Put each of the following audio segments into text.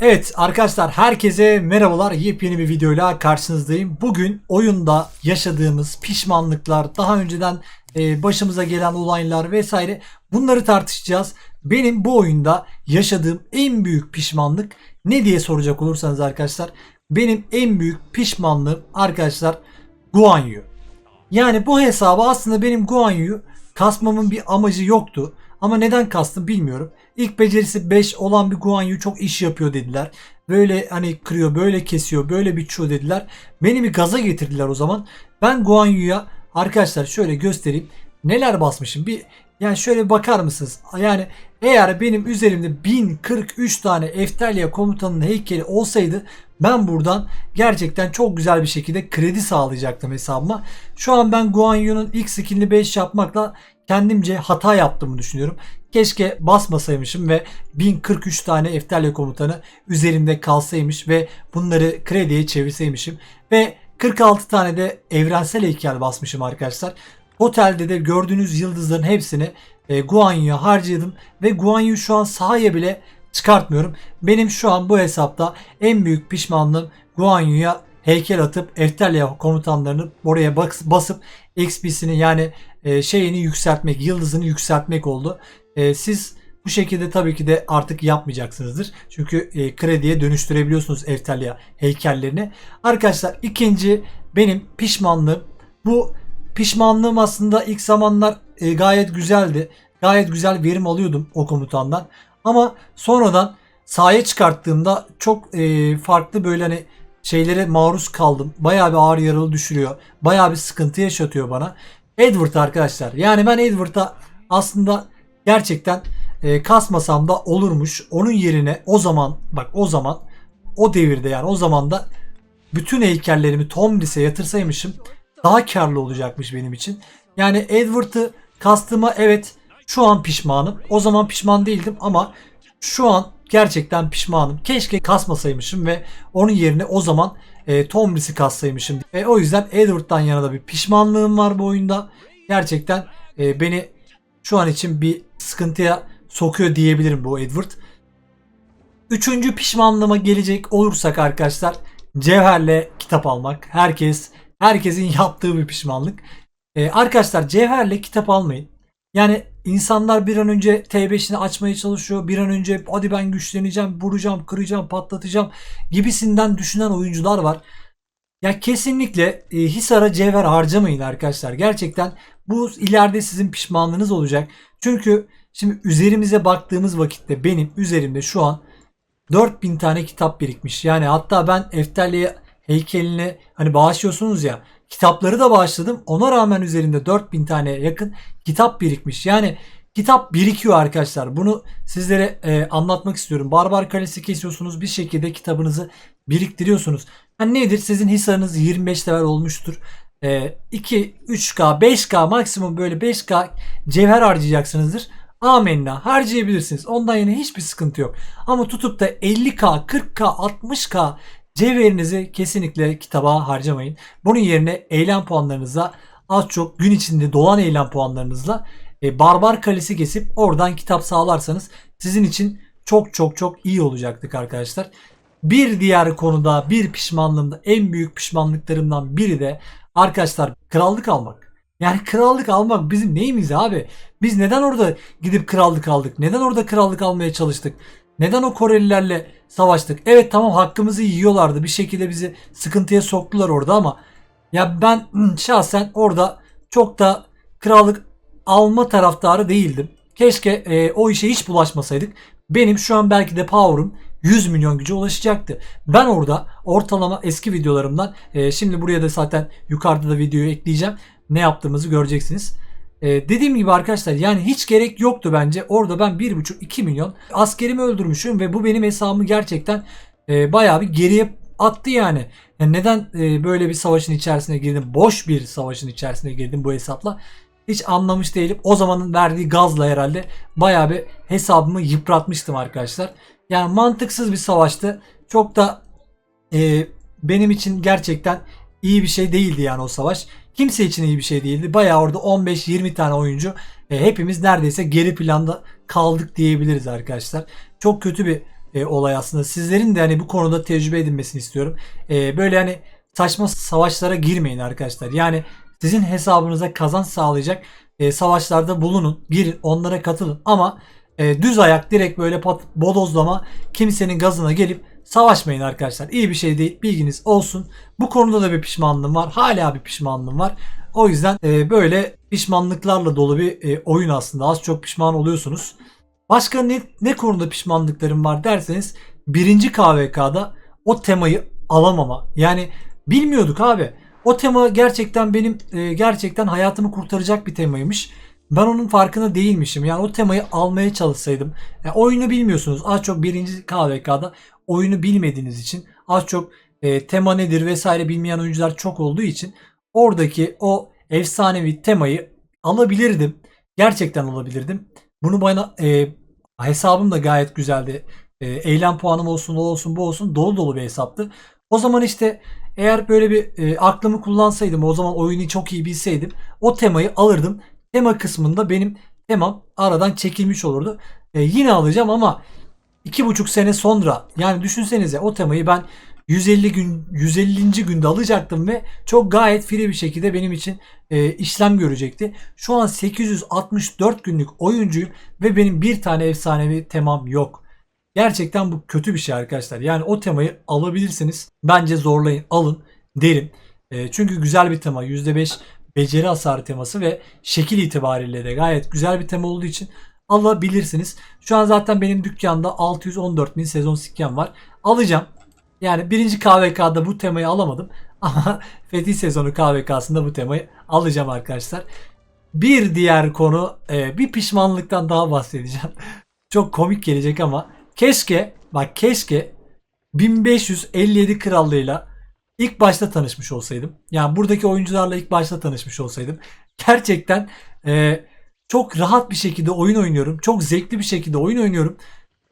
Evet arkadaşlar herkese merhabalar. Yepyeni bir videoyla karşınızdayım. Bugün oyunda yaşadığımız pişmanlıklar, daha önceden e, başımıza gelen olaylar vesaire bunları tartışacağız. Benim bu oyunda yaşadığım en büyük pişmanlık ne diye soracak olursanız arkadaşlar benim en büyük pişmanlığım arkadaşlar Guan Yu. Yani bu hesabı aslında benim Guan Yu'yu kasmamın bir amacı yoktu. Ama neden kastım bilmiyorum. İlk becerisi 5 olan bir Guan Yu çok iş yapıyor dediler. Böyle hani kırıyor, böyle kesiyor, böyle biçiyor dediler. Beni bir gaza getirdiler o zaman. Ben Guan Yu'ya arkadaşlar şöyle göstereyim. Neler basmışım. Bir yani şöyle bakar mısınız? Yani eğer benim üzerimde 1043 tane Eftelya komutanının heykeli olsaydı ben buradan gerçekten çok güzel bir şekilde kredi sağlayacaktım hesabıma. Şu an ben Guan Yu'nun ilk skinini 5 yapmakla kendimce hata yaptığımı düşünüyorum. Keşke basmasaymışım ve 1043 tane Eftelya komutanı üzerimde kalsaymış ve bunları krediye çevirseymişim. Ve 46 tane de evrensel heykel basmışım arkadaşlar. Otelde de gördüğünüz yıldızların hepsini e, Guan Yu'ya harcadım ve Guan Yu şu an sahaya bile çıkartmıyorum. Benim şu an bu hesapta en büyük pişmanlığım Guan Yu'ya heykel atıp Eftelya komutanlarını oraya basıp XP'sini yani e, şeyini yükseltmek, yıldızını yükseltmek oldu. E, siz bu şekilde tabii ki de artık yapmayacaksınızdır. Çünkü e, krediye dönüştürebiliyorsunuz Eftelya heykellerini. Arkadaşlar ikinci benim pişmanlığım bu pişmanlığım aslında ilk zamanlar gayet güzeldi. Gayet güzel verim alıyordum o komutandan. Ama sonradan sahaya çıkarttığımda çok farklı böyle hani şeylere maruz kaldım. Bayağı bir ağır yaralı düşürüyor. Bayağı bir sıkıntı yaşatıyor bana. Edward arkadaşlar. Yani ben Edward'a aslında gerçekten e, kasmasam da olurmuş. Onun yerine o zaman bak o zaman o devirde yani o zaman da bütün heykellerimi Tomris'e yatırsaymışım daha karlı olacakmış benim için. Yani Edward'ı kastığıma evet şu an pişmanım. O zaman pişman değildim ama şu an gerçekten pişmanım. Keşke kasmasaymışım ve onun yerine o zaman e, Tomris'i kassaymışım. E, o yüzden Edward'dan yana da bir pişmanlığım var bu oyunda. Gerçekten e, beni şu an için bir sıkıntıya sokuyor diyebilirim bu Edward. Üçüncü pişmanlığıma gelecek olursak arkadaşlar Cevher'le kitap almak. Herkes herkesin yaptığı bir pişmanlık. Ee, arkadaşlar Cevher'le kitap almayın. Yani insanlar bir an önce T5'ini açmaya çalışıyor. Bir an önce hadi ben güçleneceğim, vuracağım, kıracağım, patlatacağım gibisinden düşünen oyuncular var. Ya kesinlikle e, Hisar'a cevher harcamayın arkadaşlar. Gerçekten bu ileride sizin pişmanlığınız olacak. Çünkü şimdi üzerimize baktığımız vakitte benim üzerimde şu an 4000 tane kitap birikmiş. Yani hatta ben Eftelli'ye heykeline hani bağışlıyorsunuz ya kitapları da bağışladım. Ona rağmen üzerinde 4000 tane yakın kitap birikmiş. Yani kitap birikiyor arkadaşlar. Bunu sizlere e, anlatmak istiyorum. Barbar Kalesi kesiyorsunuz. Bir şekilde kitabınızı biriktiriyorsunuz. Yani nedir? Sizin hisarınız 25 level olmuştur. E, 2, 3K, 5K maksimum böyle 5K cevher harcayacaksınızdır. Amenna harcayabilirsiniz. Ondan yine hiçbir sıkıntı yok. Ama tutup da 50K, 40K, 60K cevherinizi kesinlikle kitaba harcamayın. Bunun yerine eylem puanlarınıza az çok gün içinde dolan eylem puanlarınızla e, Barbar Kalesi kesip oradan kitap sağlarsanız sizin için çok çok çok iyi olacaktır arkadaşlar. Bir diğer konuda bir pişmanlığımda en büyük pişmanlıklarımdan biri de arkadaşlar krallık almak. Yani krallık almak bizim neyimiz abi? Biz neden orada gidip krallık aldık? Neden orada krallık almaya çalıştık? Neden o Korelilerle savaştık? Evet tamam hakkımızı yiyorlardı. Bir şekilde bizi sıkıntıya soktular orada ama ya ben şahsen orada çok da krallık alma taraftarı değildim. Keşke e, o işe hiç bulaşmasaydık. Benim şu an belki de power'ım 100 milyon güce ulaşacaktı. Ben orada ortalama eski videolarımdan e, şimdi buraya da zaten yukarıda da videoyu ekleyeceğim. Ne yaptığımızı göreceksiniz. E, dediğim gibi arkadaşlar yani hiç gerek yoktu bence. Orada ben 1,5-2 milyon askerimi öldürmüşüm ve bu benim hesabımı gerçekten e, bayağı bir geriye attı yani. yani neden e, böyle bir savaşın içerisine girdim? Boş bir savaşın içerisine girdim bu hesapla. Hiç anlamış değilim. O zamanın verdiği gazla herhalde bayağı bir hesabımı yıpratmıştım arkadaşlar. Yani mantıksız bir savaştı. Çok da e, benim için gerçekten iyi bir şey değildi yani o savaş. Kimse için iyi bir şey değildi. Bayağı orada 15-20 tane oyuncu e, hepimiz neredeyse geri planda kaldık diyebiliriz arkadaşlar. Çok kötü bir e, olay aslında. Sizlerin de hani bu konuda tecrübe edinmesini istiyorum. E, böyle hani saçma savaşlara girmeyin arkadaşlar. Yani sizin hesabınıza kazanç sağlayacak e, savaşlarda bulunun. Girin onlara katılın ama e, düz ayak direkt böyle pat, bodozlama kimsenin gazına gelip savaşmayın arkadaşlar. İyi bir şey değil. Bilginiz olsun. Bu konuda da bir pişmanlığım var. Hala bir pişmanlığım var. O yüzden e, böyle pişmanlıklarla dolu bir e, oyun aslında. Az çok pişman oluyorsunuz. Başka ne, ne konuda pişmanlıklarım var derseniz birinci KVK'da o temayı alamama. Yani bilmiyorduk abi. O tema gerçekten benim e, gerçekten hayatımı kurtaracak bir temaymış. Ben onun farkında değilmişim. Yani o temayı almaya çalışsaydım. Yani oyunu bilmiyorsunuz. Az çok birinci KVK'da oyunu bilmediğiniz için az çok e, tema nedir vesaire bilmeyen oyuncular çok olduğu için oradaki o efsanevi temayı alabilirdim. Gerçekten alabilirdim. Bunu bana e, hesabım da gayet güzeldi. E, eylem puanım olsun o olsun bu olsun dolu dolu bir hesaptı. O zaman işte eğer böyle bir e, aklımı kullansaydım o zaman oyunu çok iyi bilseydim o temayı alırdım. Tema kısmında benim temam aradan çekilmiş olurdu. E, yine alacağım ama iki buçuk sene sonra yani düşünsenize o temayı ben 150 gün 150. günde alacaktım ve çok gayet free bir şekilde benim için e, işlem görecekti. Şu an 864 günlük oyuncuyum ve benim bir tane efsanevi temam yok. Gerçekten bu kötü bir şey arkadaşlar. Yani o temayı alabilirsiniz. Bence zorlayın, alın derim. E, çünkü güzel bir tema. %5 beceri hasarı teması ve şekil itibariyle de gayet güzel bir tema olduğu için alabilirsiniz. Şu an zaten benim dükkanda 614 bin sezon sikken var. Alacağım. Yani birinci KVK'da bu temayı alamadım. Ama Fethi sezonu KVK'sında bu temayı alacağım arkadaşlar. Bir diğer konu e, bir pişmanlıktan daha bahsedeceğim. Çok komik gelecek ama keşke bak keşke 1557 krallığıyla ilk başta tanışmış olsaydım. Yani buradaki oyuncularla ilk başta tanışmış olsaydım. Gerçekten e, çok rahat bir şekilde oyun oynuyorum. Çok zevkli bir şekilde oyun oynuyorum.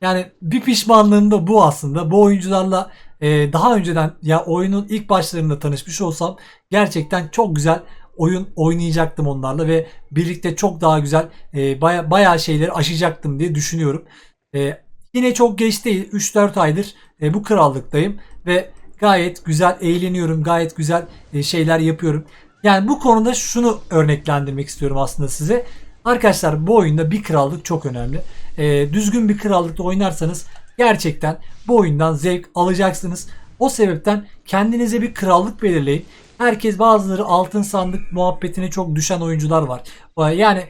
Yani bir pişmanlığım da bu aslında. Bu oyuncularla e, daha önceden ya oyunun ilk başlarında tanışmış olsam gerçekten çok güzel oyun oynayacaktım onlarla ve birlikte çok daha güzel e, baya, bayağı şeyleri aşacaktım diye düşünüyorum. E, yine çok geç değil 3-4 aydır e, bu krallıktayım ve gayet güzel eğleniyorum gayet güzel e, şeyler yapıyorum. Yani bu konuda şunu örneklendirmek istiyorum aslında size. Arkadaşlar bu oyunda bir krallık çok önemli. E, düzgün bir krallıkta oynarsanız gerçekten bu oyundan zevk alacaksınız. O sebepten kendinize bir krallık belirleyin. Herkes bazıları altın sandık muhabbetine çok düşen oyuncular var. Yani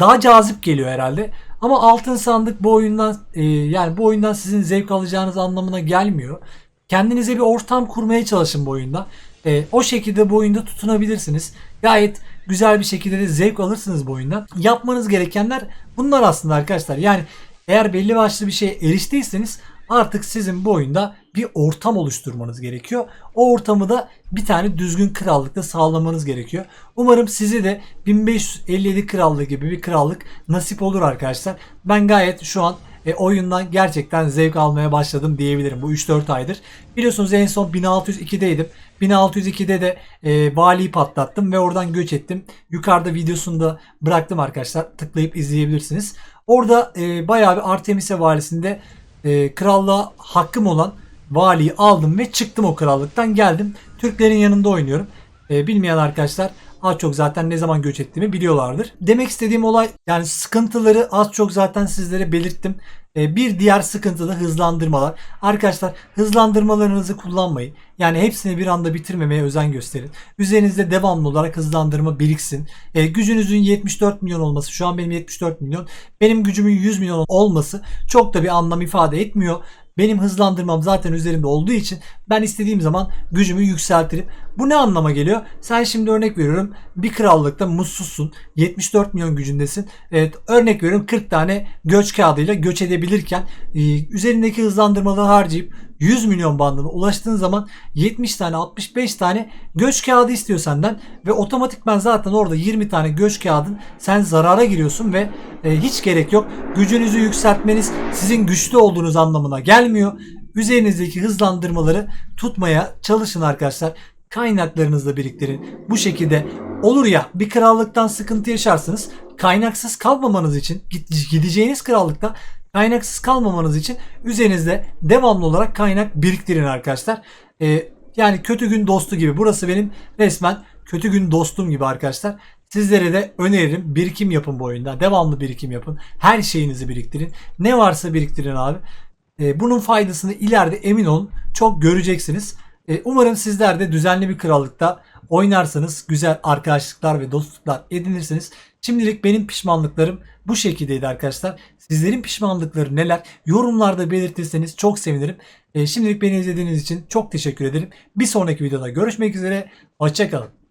daha cazip geliyor herhalde. Ama altın sandık bu oyundan e, yani bu oyundan sizin zevk alacağınız anlamına gelmiyor. Kendinize bir ortam kurmaya çalışın bu oyunda. E, o şekilde bu oyunda tutunabilirsiniz. Gayet güzel bir şekilde de zevk alırsınız bu oyundan. Yapmanız gerekenler bunlar aslında arkadaşlar. Yani eğer belli başlı bir şeye eriştiyseniz artık sizin bu oyunda bir ortam oluşturmanız gerekiyor. O ortamı da bir tane düzgün krallıkta sağlamanız gerekiyor. Umarım size de 1557 krallığı gibi bir krallık nasip olur arkadaşlar. Ben gayet şu an e, oyundan gerçekten zevk almaya başladım diyebilirim bu 3-4 aydır. Biliyorsunuz en son 1602'deydim. 1602'de de e, valiyi patlattım ve oradan göç ettim. Yukarıda videosunu da bıraktım arkadaşlar. Tıklayıp izleyebilirsiniz. Orada e, bayağı bir Artemis'e valisinde e, krallığa hakkım olan valiyi aldım ve çıktım o krallıktan geldim. Türklerin yanında oynuyorum. E, bilmeyen arkadaşlar az çok zaten ne zaman göç ettiğimi biliyorlardır. Demek istediğim olay yani sıkıntıları az çok zaten sizlere belirttim. E, bir diğer sıkıntı da hızlandırmalar. Arkadaşlar hızlandırmalarınızı kullanmayın. Yani hepsini bir anda bitirmemeye özen gösterin. Üzerinizde devamlı olarak hızlandırma biriksin. E, gücünüzün 74 milyon olması. Şu an benim 74 milyon. Benim gücümün 100 milyon olması çok da bir anlam ifade etmiyor. Benim hızlandırmam zaten üzerimde olduğu için ben istediğim zaman gücümü yükseltirim. Bu ne anlama geliyor? Sen şimdi örnek veriyorum bir krallıkta mutsuzsun. 74 milyon gücündesin. Evet, örnek veriyorum 40 tane göç kağıdıyla göç edebilirken e, üzerindeki hızlandırmaları harcayıp 100 milyon bandına ulaştığın zaman 70 tane 65 tane göç kağıdı istiyor senden ve otomatikman zaten orada 20 tane göç kağıdın sen zarara giriyorsun ve e, hiç gerek yok. Gücünüzü yükseltmeniz sizin güçlü olduğunuz anlamına gelmiyor. Üzerinizdeki hızlandırmaları tutmaya çalışın arkadaşlar. Kaynaklarınızla biriktirin. Bu şekilde olur ya bir krallıktan sıkıntı yaşarsınız. Kaynaksız kalmamanız için gideceğiniz krallıkta Kaynaksız kalmamanız için üzerinizde devamlı olarak kaynak biriktirin arkadaşlar. Ee, yani kötü gün dostu gibi. Burası benim resmen kötü gün dostum gibi arkadaşlar. Sizlere de öneririm. Birikim yapın bu oyunda. Devamlı birikim yapın. Her şeyinizi biriktirin. Ne varsa biriktirin abi. Ee, bunun faydasını ileride emin olun çok göreceksiniz. Ee, umarım sizler de düzenli bir krallıkta oynarsanız güzel arkadaşlıklar ve dostluklar edinirsiniz. Şimdilik benim pişmanlıklarım bu şekildeydi arkadaşlar. Sizlerin pişmanlıkları neler? Yorumlarda belirtirseniz çok sevinirim. Ee, şimdilik beni izlediğiniz için çok teşekkür ederim. Bir sonraki videoda görüşmek üzere. Hoşçakalın.